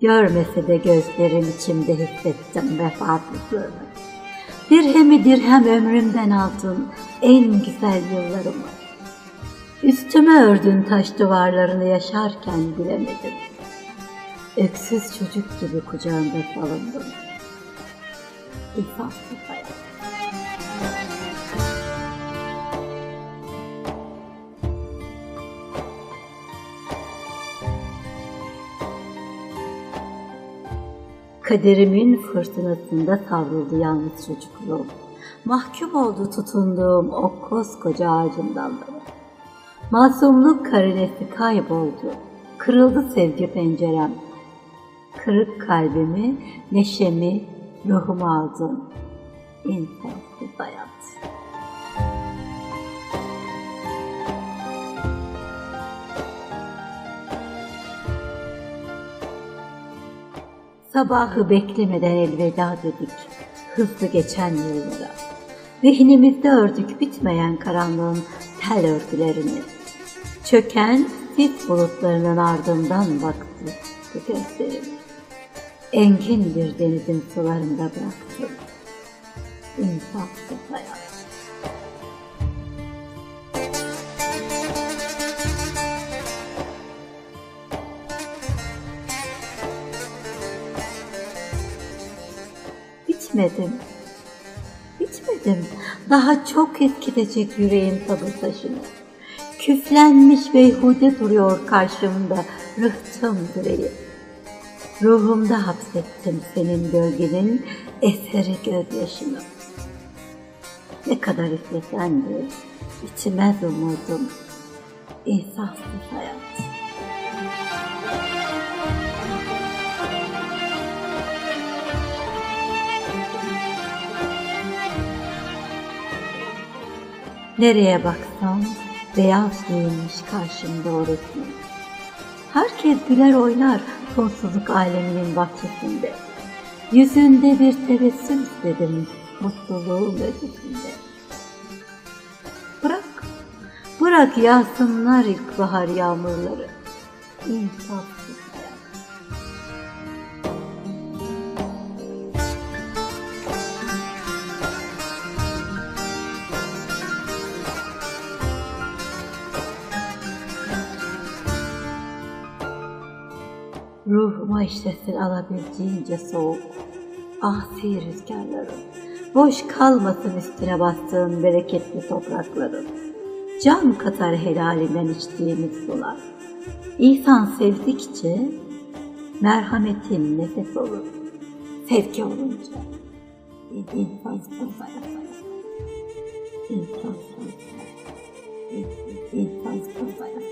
Görmese de gözlerim içimde hissettim vefasızlığını. Dirhemi dirhem ömrümden aldın en güzel yıllarımı. Üstüme ördün taş duvarlarını yaşarken bilemedim. Öksüz çocuk gibi kucağında salındım. İnsafsız hayat. Kaderimin fırtınasında savruldu yalnız çocukluğum. Mahkum oldu tutunduğum o koskoca ağacın dalları. Masumluk karinesi kayboldu. Kırıldı sevgi pencerem. Kırık kalbimi, neşemi, ruhumu aldın. İnsafsız hayat. Sabahı beklemeden elveda dedik hızlı geçen yıllara. Zihnimizde ördük bitmeyen karanlığın tel örgülerini. Çöken sis bulutlarının ardından baktı bu gözlerimi. Engin bir denizin sularında bıraktım. İnsafsız hayat. Bitmedim. Bitmedim. Daha çok eskitecek yüreğim sabır taşını. Küflenmiş beyhude duruyor karşımda rıhtım direği. Ruhumda hapsettim senin gölgenin eseri gözyaşını. Ne kadar istesen de içime umudum. İnsafsız hayat. Nereye baksam beyaz giyinmiş karşımda o resmi. Herkes güler oynar sonsuzluk aleminin bahçesinde. Yüzünde bir tebessüm istedim mutluluğun ötesinde. Bırak, bırak yağsınlar ilkbahar yağmurları. İnsafsız Ruhuma işlesin alabildiğince soğuk. Asi rüzgarlarım. Boş kalmasın üstüne bastığın bereketli toprakların. Can katar helalinden içtiğimiz sular. İnsan sevdikçe merhametin nefes olur. Sevgi olunca insansız hayat. İnsansız hayat. İnsansız hayat.